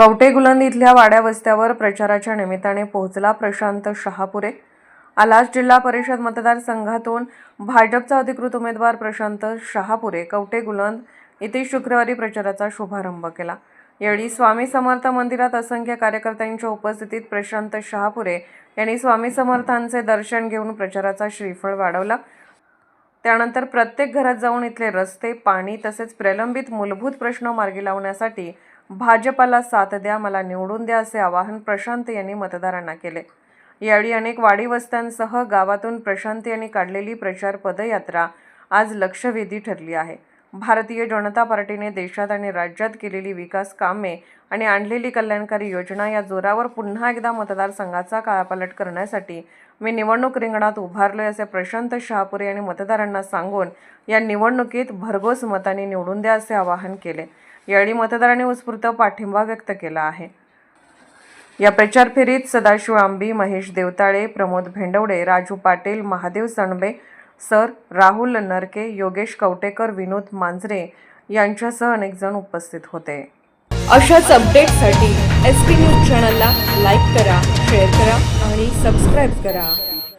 कवटे गुलंद इथल्या वाड्या वस्त्यावर प्रचाराच्या निमित्ताने पोहोचला प्रशांत शहापुरे. आलास जिल्हा परिषद मतदारसंघातून भाजपचा अधिकृत उमेदवार प्रशांत शहापुरे. कवटे गुलंद येथे शुक्रवारी प्रचाराचा शुभारंभ केला. यावेळी स्वामी समर्थ मंदिरात असंख्य कार्यकर्त्यांच्या उपस्थितीत प्रशांत शहापुरे यांनी स्वामी समर्थांचे दर्शन घेऊन प्रचाराचा श्रीफळ वाढवला. त्यानंतर प्रत्येक घरात जाऊन इथले रस्ते पाणी तसेच प्रलंबित मूलभूत प्रश्न मार्गी लावण्यासाठी भाजपला साथ द्या मला निवडून द्या असे आवाहन प्रशांत यांनी मतदारांना केले. यावेळी अनेक वाडी वस्त्यांसह गावातून प्रशांत यांनी काढलेली प्रचार पदयात्रा आज लक्षवेधी ठरली आहे. भारतीय जनता पार्टीने देशात आणि राज्यात केलेली विकास कामे आणि आणलेली कल्याणकारी योजना या जोरावर पुन्हा एकदा मतदारसंघाचा कायापालट करण्यासाठी मी निवडणूक रिंगणात उभारलोय असे प्रशांत शहापुरे यांनी मतदारांना सांगून या निवडणुकीत भरघोस मतांनी निवडून द्या असे आवाहन केले. यावेळी मतदारांनी उत्स्फूर्त पाठिंबा व्यक्त केला आहे. या प्रचार फेरीत सदाशिव आंबी महेश देवताळे प्रमोद भेंडवडे राजू पाटील महादेव सणबे सर राहुल नरके योगेश कवटेकर विनोद मांजरे यांच्यासह अनेक जण उपस्थित होते. अशाच अपडेटसाठी एस पी न्यूज चॅनलला लाईक करा शेअर करा आणि सबस्क्राईब करा.